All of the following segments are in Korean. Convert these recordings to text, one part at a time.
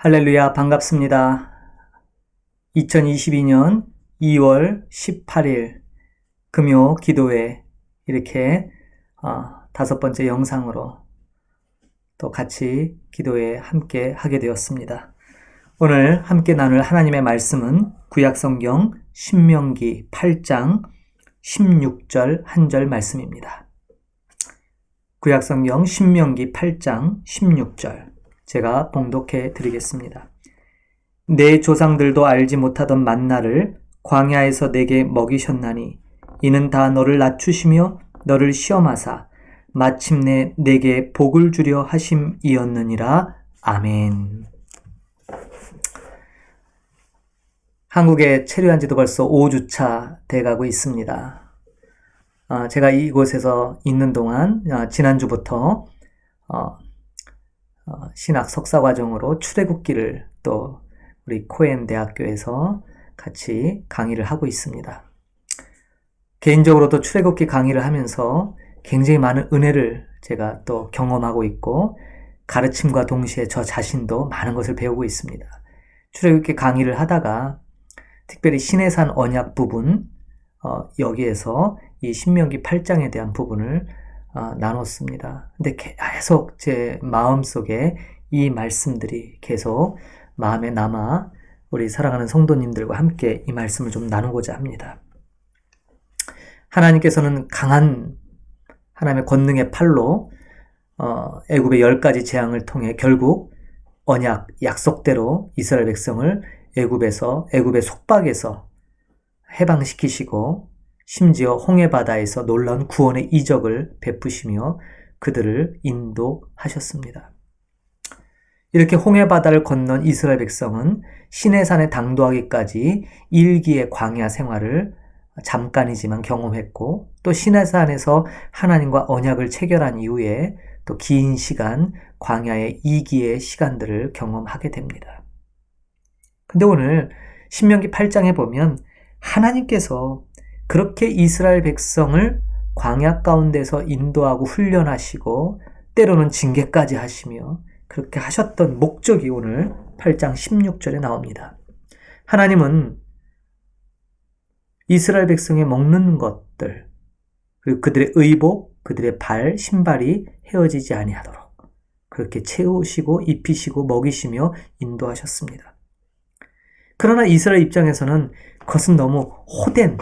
할렐루야, 반갑습니다. 2022년 2월 18일 금요 기도회 이렇게 어, 다섯 번째 영상으로 또 같이 기도회 함께 하게 되었습니다. 오늘 함께 나눌 하나님의 말씀은 구약성경 신명기 8장 16절 한 절 말씀입니다. 구약성경 신명기 8장 16절 제가 봉독해 드리겠습니다. 내 조상들도 알지 못하던 만나를 광야에서 내게 먹이셨나니 이는 다 너를 낮추시며 너를 시험하사 마침내 내게 복을 주려 하심이었느니라. 아멘. 한국에 체류한 지도 벌써 5주차 돼가고 있습니다. 아, 제가 이곳에서 있는 동안 아, 지난주부터 어, 어, 신학 석사 과정으로 출애굽기를 또 우리 코엔 대학교에서 같이 강의를 하고 있습니다. 개인적으로도 출애굽기 강의를 하면서 굉장히 많은 은혜를 제가 또 경험하고 있고 가르침과 동시에 저 자신도 많은 것을 배우고 있습니다. 출애굽기 강의를 하다가 특별히 신해산 언약 부분 어, 여기에서 이 신명기 8장에 대한 부분을 어, 나눴습니다. 근데 계속 제 마음 속에 이 말씀들이 계속 마음에 남아 우리 사랑하는 성도님들과 함께 이 말씀을 좀 나누고자 합니다. 하나님께서는 강한 하나님의 권능의 팔로 어, 애굽의 열 가지 재앙을 통해 결국 언약 약속대로 이스라엘 백성을 애굽에서 애굽의 속박에서 해방시키시고 심지어 홍해바다에서 놀라운 구원의 이적을 베푸시며 그들을 인도하셨습니다. 이렇게 홍해바다를 건넌 이스라엘 백성은 시내산에 당도하기까지 일기의 광야 생활을 잠깐이지만 경험했고 또 시내산에서 하나님과 언약을 체결한 이후에 또 긴 시간 광야의 이기의 시간들을 경험하게 됩니다. 근데 오늘 신명기 8장에 보면 하나님께서 그렇게 이스라엘 백성을 광야 가운데서 인도하고 훈련하시고 때로는 징계까지 하시며 그렇게 하셨던 목적이 오늘 8장 16절에 나옵니다. 하나님은 이스라엘 백성의 먹는 것들, 그리고 그들의 의복, 그들의 발, 신발이 헤어지지 아니하도록 그렇게 채우시고 입히시고 먹이시며 인도하셨습니다. 그러나 이스라엘 입장에서는 그것은 너무 호된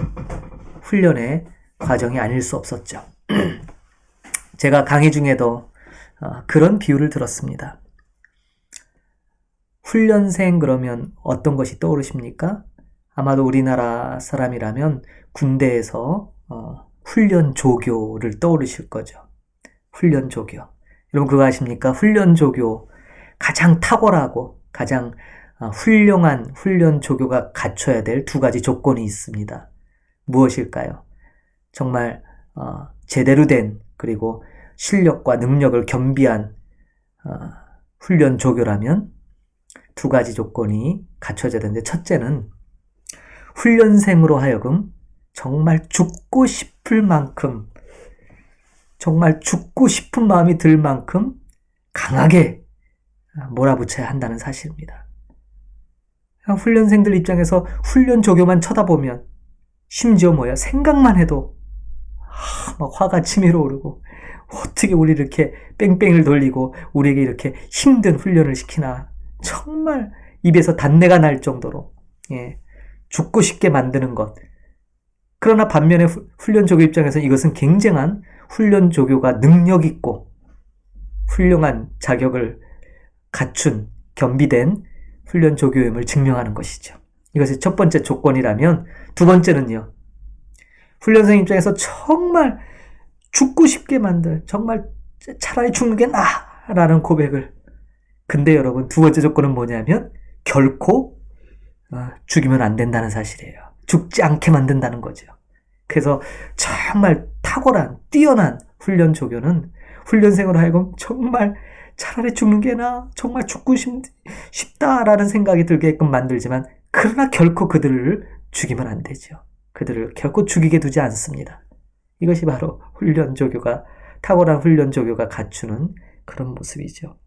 훈련의 과정이 아닐 수 없었죠. 제가 강의 중에도 어, 그런 비유를 들었습니다. 훈련생 그러면 어떤 것이 떠오르십니까? 아마도 우리나라 사람이라면 군대에서 어, 훈련 조교를 떠오르실 거죠. 훈련 조교. 여러분 그거 아십니까? 훈련 조교 가장 탁월하고 가장 어, 훌륭한 훈련 조교가 갖춰야 될 두 가지 조건이 있습니다. 무엇일까요? 정말 어, 제대로 된 그리고 실력과 능력을 겸비한 어, 훈련 조교라면 두 가지 조건이 갖춰져야 되는데 첫째는 훈련생으로 하여금 정말 죽고 싶을 만큼 정말 죽고 싶은 마음이 들 만큼 강하게 몰아붙여야 한다는 사실입니다. 훈련생들 입장에서 훈련 조교만 쳐다보면 심지어 뭐야 생각만 해도 하, 막 화가 치밀어 오르고 어떻게 우리 이렇게 뺑뺑이를 돌리고 우리에게 이렇게 힘든 훈련을 시키나 정말 입에서 단내가 날 정도로 예, 죽고 싶게 만드는 것. 그러나 반면에 훈련 조교 입장에서 이것은 굉장한 훈련 조교가 능력 있고 훌륭한 자격을 갖춘 겸비된 훈련 조교임을 증명하는 것이죠. 이것이 첫 번째 조건이라면 두 번째는요. 훈련생 입장에서 정말 죽고 싶게 만들, 정말 차라리 죽는 게 나라는 고백을. 근데 여러분, 두 번째 조건은 뭐냐면 결코 어, 죽이면 안 된다는 사실이에요. 죽지 않게 만든다는 거죠. 그래서 정말 탁월한, 뛰어난 훈련 조교는 훈련생으로 하여금 정말 차라리 죽는 게 나, 정말 죽고 싶, 싶다라는 생각이 들게끔 만들지만 그러나 결코 그들을 죽이면 안 되죠. 그들을 결코 죽이게 두지 않습니다. 이것이 바로 훈련 조교가 탁월한 훈련 조교가 갖추는 그런 모습이죠.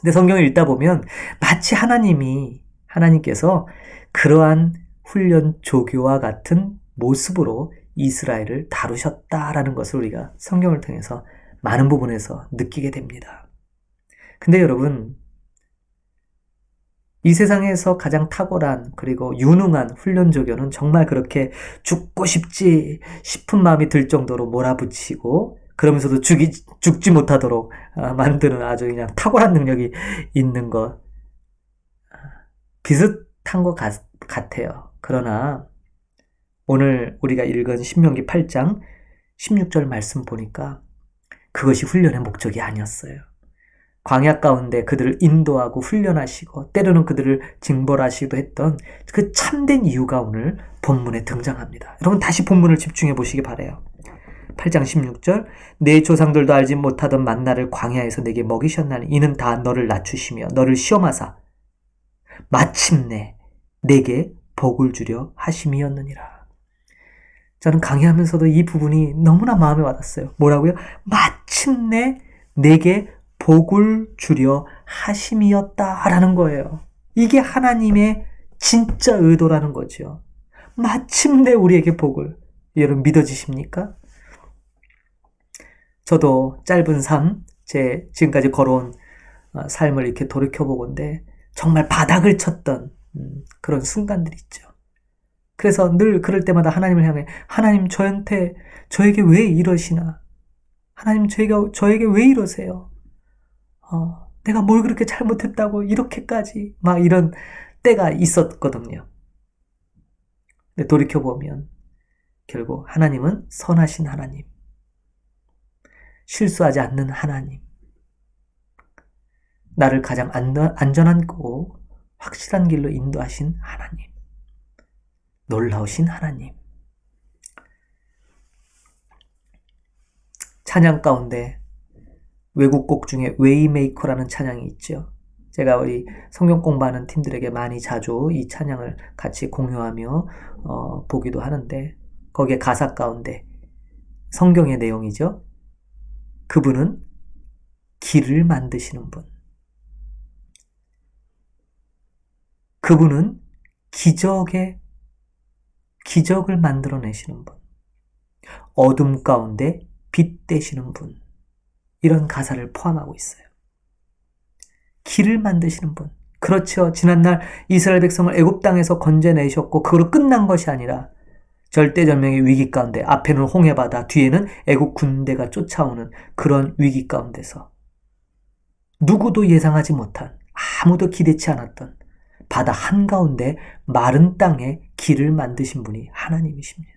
근데 성경을 읽다 보면 마치 하나님이 하나님께서 그러한 훈련 조교와 같은 모습으로 이스라엘을 다루셨다라는 것을 우리가 성경을 통해서 많은 부분에서 느끼게 됩니다. 근데 여러분, 이 세상에서 가장 탁월한 그리고 유능한 훈련 조교는 정말 그렇게 죽고 싶지 싶은 마음이 들 정도로 몰아붙이고 그러면서도 죽이, 죽지 못하도록 아, 만드는 아주 그냥 탁월한 능력이 있는 것 비슷한 것 같, 같아요. 그러나 오늘 우리가 읽은 신명기 8장 16절 말씀 보니까 그것이 훈련의 목적이 아니었어요. 광야 가운데 그들을 인도하고 훈련하시고 때로는 그들을 징벌하시기도 했던 그 참된 이유가 오늘 본문에 등장합니다. 여러분 다시 본문을 집중해 보시기 바래요. 8장 16절 내 조상들도 알지 못하던 만나를 광야에서 내게 먹이셨나니 이는 다 너를 낮추시며 너를 시험하사 마침내 내게 복을 주려 하심이었느니라. 저는 강의하면서도 이 부분이 너무나 마음에 와닿았어요. 뭐라고요? 마침내 내게 복을 주려 하심이었다라는 거예요. 이게 하나님의 진짜 의도라는 거죠. 마침내 우리에게 복을. 여러분 믿어지십니까? 저도 짧은 삶, 제 지금까지 걸어온 어, 삶을 이렇게 돌이켜보건데 정말 바닥을 쳤던 음, 그런 순간들이 있죠. 그래서 늘 그럴 때마다 하나님을 향해 하나님 저한테 저에게 왜 이러시나? 하나님 저에게 저에게 왜 이러세요? 어, 내가 뭘 그렇게 잘못했다고 이렇게까지 막 이런 때가 있었거든요. 근데 돌이켜 보면 결국 하나님은 선하신 하나님, 실수하지 않는 하나님, 나를 가장 안전한 고 확실한 길로 인도하신 하나님. 놀라우신 하나님. 찬양 가운데 외국 곡 중에 웨이메이커라는 찬양이 있죠. 제가 우리 성경 공부하는 팀들에게 많이 자주 이 찬양을 같이 공유하며 어, 보기도 하는데 거기에 가사 가운데 성경의 내용이죠. 그분은 길을 만드시는 분. 그분은 기적의 기적을 만들어내시는 분. 어둠 가운데 빛 되시는 분. 이런 가사를 포함하고 있어요. 길을 만드시는 분. 그렇죠. 지난날 이스라엘 백성을 애굽 땅에서 건져내셨고 그걸로 끝난 것이 아니라 절대절명의 위기 가운데 앞에는 홍해바다, 뒤에는 애굽 군대가 쫓아오는 그런 위기 가운데서 누구도 예상하지 못한 아무도 기대치 않았던 바다 한가운데 마른 땅에 길을 만드신 분이 하나님이십니다.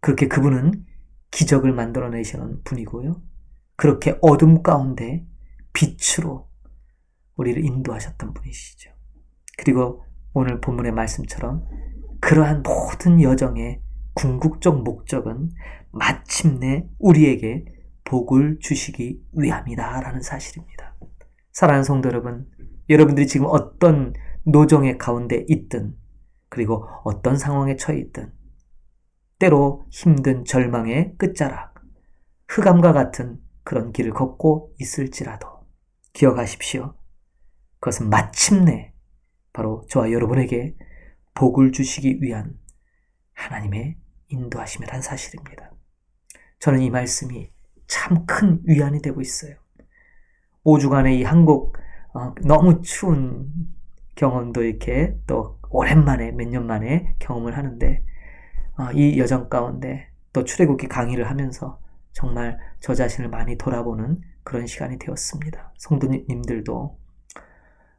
그렇게 그분은 기적을 만들어내시는 분이고요. 그렇게 어둠 가운데 빛으로 우리를 인도하셨던 분이시죠. 그리고 오늘 본문의 말씀처럼 그러한 모든 여정의 궁극적 목적은 마침내 우리에게 복을 주시기 위함이다. 라는 사실입니다. 사랑하는 성도 여러분, 여러분들이 지금 어떤 노정의 가운데 있든, 그리고 어떤 상황에 처해 있든, 때로 힘든 절망의 끝자락, 흑암과 같은 그런 길을 걷고 있을지라도 기억하십시오. 그것은 마침내 바로 저와 여러분에게 복을 주시기 위한 하나님의 인도하심이란 사실입니다. 저는 이 말씀이 참 큰 위안이 되고 있어요. 5주간의 이 한국 어, 너무 추운 경험도 이렇게 또 오랜만에 몇 년 만에 경험을 하는데 어, 이 여정 가운데 또 출애굽기 강의를 하면서 정말 저 자신을 많이 돌아보는 그런 시간이 되었습니다. 성도님들도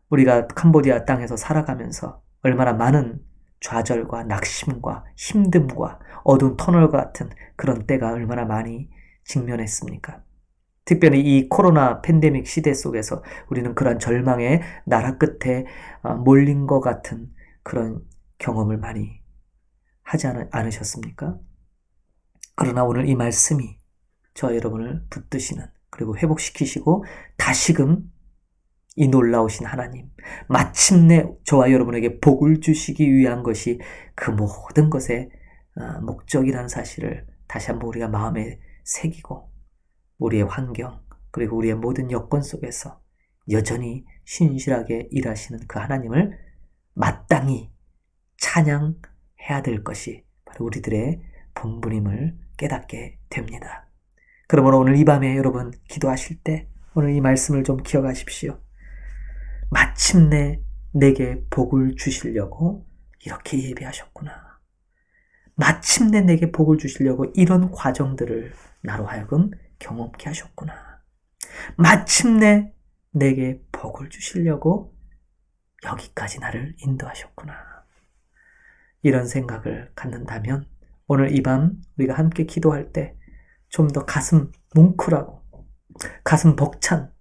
우리가 캄보디아 땅에서 살아가면서 얼마나 많은 좌절과 낙심과 힘듦과 어두운 터널과 같은 그런 때가 얼마나 많이 직면했습니까? 특별히 이 코로나 팬데믹 시대 속에서 우리는 그런 절망의 나라 끝에 어, 몰린 것 같은 그런 경험을 많이 하지 않으셨습니까? 그러나 오늘 이 말씀이 저 여러분을 붙드시는 그리고 회복시키시고 다시금 이 놀라우신 하나님, 마침내 저와 여러분에게 복을 주시기 위한 것이 그 모든 것의 어, 목적이라는 사실을 다시 한번 우리가 마음에 새기고 우리의 환경, 그리고 우리의 모든 여건 속에서 여전히 신실하게 일하시는 그 하나님을 마땅히 찬양 해야 될 것이 바로 우리들의 본분임을 깨닫게 됩니다. 그러므로 오늘 이 밤에 여러분 기도하실 때 오늘 이 말씀을 좀 기억하십시오. 마침내 내게 복을 주시려고 이렇게 예배하셨구나. 마침내 내게 복을 주시려고 이런 과정들을 나로 하여금 경험케 하셨구나. 마침내 내게 복을 주시려고 여기까지 나를 인도하셨구나. 이런 생각을 갖는다면 오늘 이 밤 우리가 함께 기도할 때 좀 더 가슴 뭉클하고 가슴 벅찬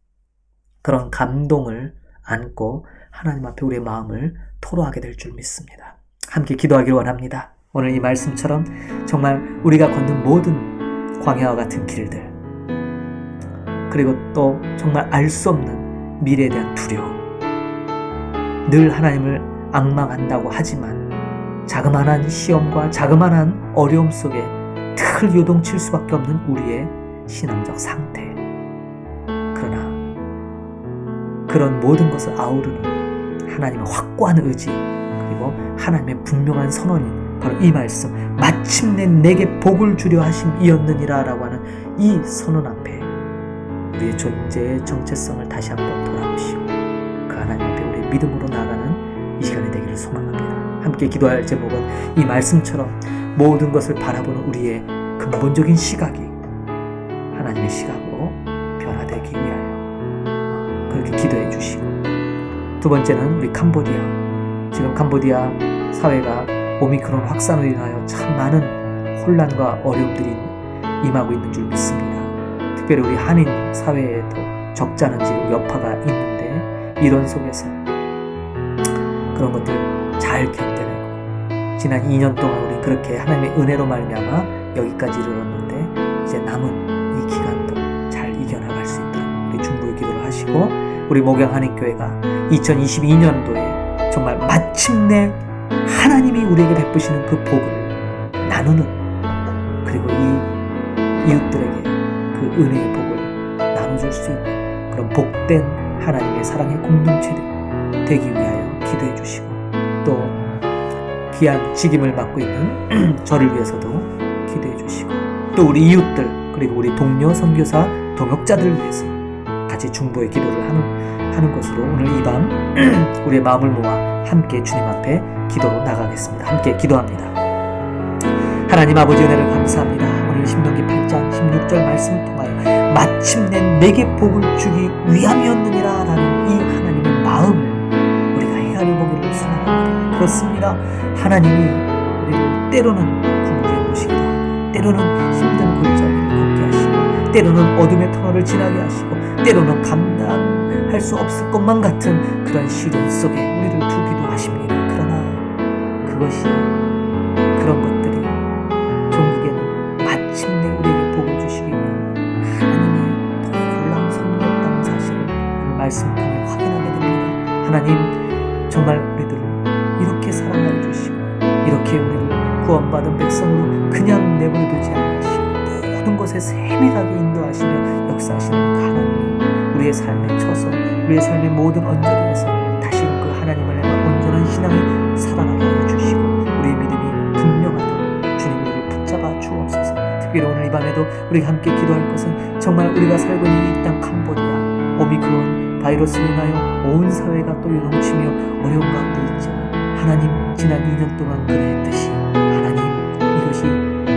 그런 감동을 안고 하나님 앞에 우리의 마음을 토로하게 될 줄 믿습니다. 함께 기도하길 원합니다. 오늘 이 말씀처럼 정말 우리가 걷는 모든 광야와 같은 길들 그리고 또 정말 알 수 없는 미래에 대한 두려움 늘 하나님을 악망한다고 하지만 자그마한 시험과 자그마한 어려움 속에 늘 요동칠 수밖에 없는 우리의 신앙적 상태 그러나 그런 모든 것을 아우르는 하나님의 확고한 의지 그리고 하나님의 분명한 선언이 바로 이 말씀 마침내 내게 복을 주려 하심이었느니라 라고 하는 이 선언 앞에 우리의 존재의 정체성을 다시 한번 돌아보시고 그 하나님 앞에 우리의 믿음으로 나가는 이 시간이 되기를 소망합니다. 함께 기도할 제목은 이 말씀처럼 모든 것을 바라보는 우리의 근본적인 시각이 하나님의 시각으로 변화되기 위하여 그렇게 기도해 주시고 두 번째는 우리 캄보디아 지금 캄보디아 사회가 오미크론 확산으로 인하여 참 많은 혼란과 어려움들이 임하고 있는 줄 믿습니다. 특별히 우리 한인 사회에도 적잖은 지금 여파가 있는데 이런 속에서 그런 것들 잘 견뎌내고 지난 2년 동안 우리 그렇게 하나님의 은혜로 말미암아 여기까지 이르렀는데 이제 남은 이 기간도 잘 이겨나갈 수 있도록 우리 중보의 기도를 하시고 우리 목양 한인교회가 2022년도에 정말 마침내 하나님이 우리에게 베푸시는 그 복을 나누는 그리고 이 이웃들에게 그 은혜의 복을 나눠줄 수 있는 그런 복된 하나님의 사랑의 공동체 되기 위하여 기도해 주시고 또 귀한 직임을 맡고 있는 저를 위해서도 기도해 주시고 또 우리 이웃들 그리고 우리 동료 선교사 동역자들을 위해서 같이 중보의 기도를 하는 하는 것으로 오늘 이 밤 우리의 마음을 모아 함께 주님 앞에 기도로 나가겠습니다. 함께 기도합니다. 하나님 아버지 은혜를 감사합니다. 오늘 신명기 8장 16절 말씀을 통하여 마침내 내게 복을 주기 위함이었느니라 라는 그렇습니다. 하나님이 우리를 때로는 궁지에 모시기도 하고 때로는 힘든 골짜기를 걷게 하시고 때로는 어둠의 터널을 지나게 하시고 때로는 감당할 수 없을 것만 같은 그런 시련 속에 우리를 두기도 하십니다. 그것이 그런 것에 세밀하게 인도하시며 역사하시는 그 하나님이 우리의 삶에 쳐서 우리의 삶의 모든 언저리에서 다시금 그 하나님을 향한 온전한 신앙이 살아나게 하여 주시고 우리의 믿음이 분명하도록 주님 우리를 붙잡아 주옵소서. 특별히 오늘 이 밤에도 우리가 함께 기도할 것은 정말 우리가 살고 있는 이 땅 캄보디아 오미크론 바이러스로 인하여 온 사회가 또 요동치며 어려운 가운데 있지만 하나님 지난 2년 동안 그랬듯이 하나님 이것이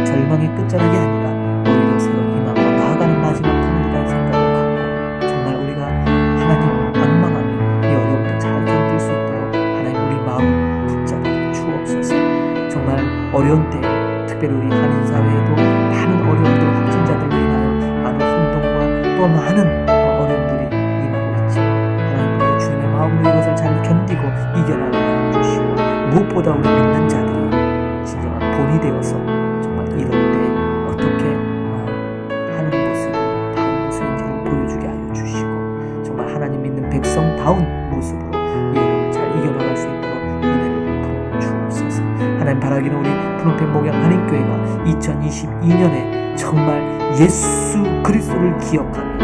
절망의 끝자락이 아니라 오히려 새로운 희망으로 나아가는 마지막 터널이라는 생각을 갖고 정말 우리가 하나님 악망하며 이 어려움도 잘 견딜 수 있도록 하나님 우리 마음을 붙잡아 주옵소서. 정말 어려운 때 특별히 우리 한인 사회에도 많은 어려움들 확진자들로 인하여 많은 혼동과 또 많은 어려움들이 임하고 있지만 하나님 우리 주님의 마음으로 이것을 잘 견디고 이겨나가게 주시고 무엇보다 우리 믿는 예수 그리스도를 기억하며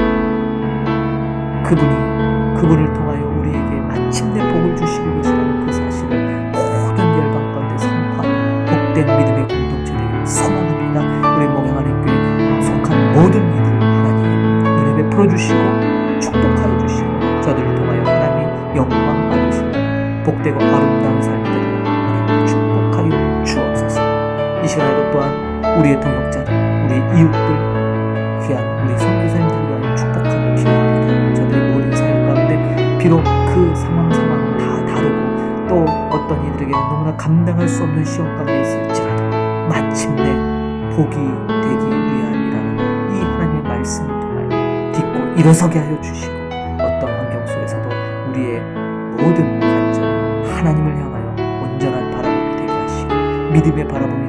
그분이 그분을 통하여 우리에게 마침내 복을 주시기 위해서라는 그 사실을 모든 열방 가운데 선포하며 복된 믿음의 공동체 되기를 소망합니다. 우리 목양하는 교회 속한 모든 이들을 하나님 은혜 베풀어 주시고 축복하여 주시고 저들을 통하여 하나님의 영광 받으시고 복되고 아름다운 삶이 되도록 하나님 축복하여 주옵소서. 이 시간에도 또한 우리의 동역자들, 우리 이웃들 귀한 우리 선교사님들을 위하여 축복하며 기도합니다. 저들의 모든 삶 가운데 비록 그 상황 상황이 다 다르고 또 어떤 이들에게는 너무나 감당할 수 없는 시험 가운데 있을지라도 마침내 복이 되기 위함이라는 이 하나님의 말씀을 통하여 딛고 일어서게 하여 주시고 어떤 환경 속에서도 우리의 모든 관점이 하나님을 향하여 온전한 바라봄이 되게 하시고 믿음의 바라봄이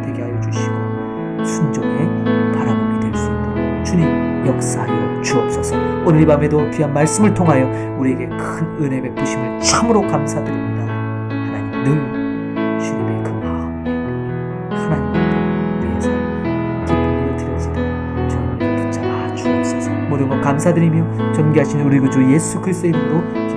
주옵소서. 오늘 이 밤에도 귀한 말씀을 통하여 우리에게 큰 은혜 베푸심을 참으로 감사드립니다. 하나님 늘 주님의 그 마음 하나님을 우리의 삶 기쁨으로 드려지도록 주님을 붙잡아 주옵소서. 모든 것 감사드리며 존귀하신 우리 구주 예수 그리스도의 이름으로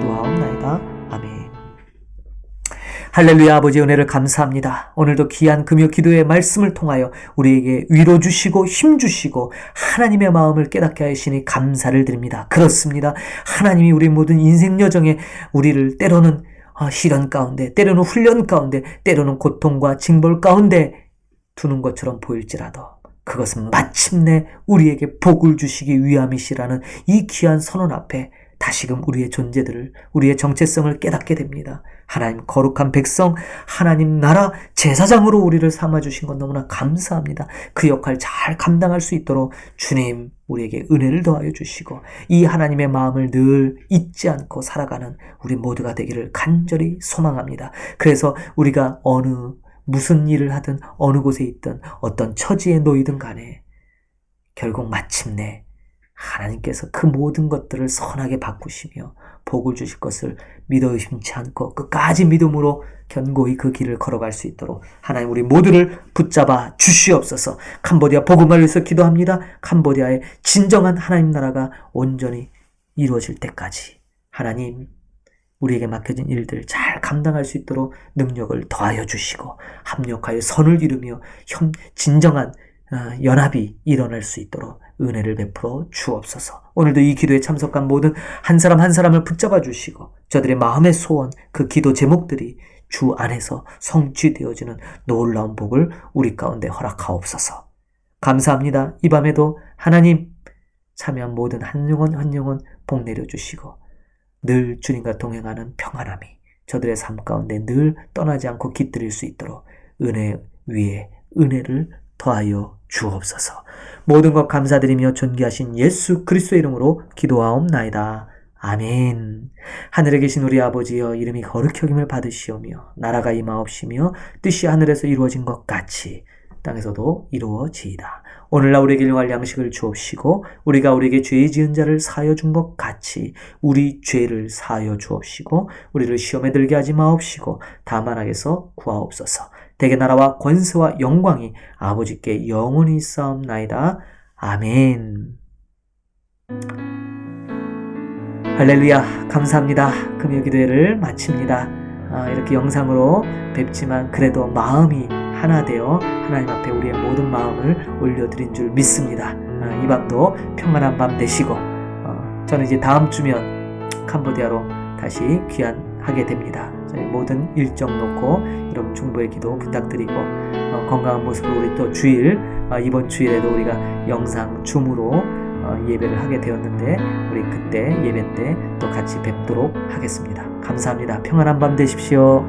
할렐루야 아버지 은혜를 감사합니다. 오늘도 귀한 금요 기도의 말씀을 통하여 우리에게 위로 주시고 힘 주시고 하나님의 마음을 깨닫게 하시니 감사를 드립니다. 그렇습니다. 하나님이 우리 모든 인생 여정에 우리를 때로는 아, 시련 가운데, 때로는 훈련 가운데, 때로는 고통과 징벌 가운데 두는 것처럼 보일지라도 그것은 마침내 우리에게 복을 주시기 위함이시라는 이 귀한 선언 앞에 다시금 우리의 존재들을, 우리의 정체성을 깨닫게 됩니다. 하나님 거룩한 백성, 하나님 나라 제사장으로 우리를 삼아주신 것 너무나 감사합니다. 그 역할 잘 감당할 수 있도록 주님 우리에게 은혜를 더하여 주시고 이 하나님의 마음을 늘 잊지 않고 살아가는 우리 모두가 되기를 간절히 소망합니다. 그래서 우리가 어느 무슨 일을 하든 어느 곳에 있든 어떤 처지에 놓이든 간에 결국 마침내 하나님께서 그 모든 것들을 선하게 바꾸시며 복을 주실 것을 믿어 의심치 않고 끝까지 믿음으로 견고히 그 길을 걸어갈 수 있도록 하나님 우리 모두를 붙잡아 주시옵소서 캄보디아 복음을 위해서 기도합니다. 캄보디아의 진정한 하나님 나라가 온전히 이루어질 때까지 하나님 우리에게 맡겨진 일들 잘 감당할 수 있도록 능력을 더하여 주시고 합력하여 선을 이루며 현 진정한 어, 연합이 일어날 수 있도록 은혜를 베풀어 주옵소서. 오늘도 이 기도에 참석한 모든 한 사람 한 사람을 붙잡아 주시고 저들의 마음의 소원, 그 기도 제목들이 주 안에서 성취되어지는 놀라운 복을 우리 가운데 허락하옵소서. 감사합니다. 이 밤에도 하나님 참여한 모든 한 영혼 한 영혼 복 내려 주시고 늘 주님과 동행하는 평안함이 저들의 삶 가운데 늘 떠나지 않고 깃들일 수 있도록 은혜 위에 은혜를 더하여 주옵소서. 모든 것 감사드리며 존귀하신 예수 그리스도의 이름으로 기도하옵나이다. 아멘. 하늘에 계신 우리 아버지여 이름이 거룩히 여김을 받으시오며 나라가 임하옵시며 뜻이 하늘에서 이루어진 것 같이 땅에서도 이루어지이다. 오늘날 우리에게 일용할 양식을 주옵시고 우리가 우리에게 죄 지은 자를 사하여 준 것 같이 우리 죄를 사하여 주옵시고 우리를 시험에 들게 하지 마옵시고 다만 악에서 구하옵소서. 대개 나라와 권세와 영광이 아버지께 영원히 있사옵나이다. 아멘. 할렐루야 감사합니다. 금요 기도회를 마칩니다. 아, 이렇게 영상으로 뵙지만 그래도 마음이 하나 되어 하나님 앞에 우리의 모든 마음을 올려드린 줄 믿습니다. 아, 이 밤도 평안한 밤 되시고 어, 저는 이제 다음 주면 캄보디아로 다시 귀환하게 됩니다. 저희 모든 일정 놓고 여러분 중보의 기도 부탁드리고 어, 건강한 모습으로 우리 또 주일 어, 이번 주일에도 우리가 영상 줌으로 어, 예배를 하게 되었는데 우리 그때 예배 때 또 같이 뵙도록 하겠습니다. 감사합니다. 평안한 밤 되십시오.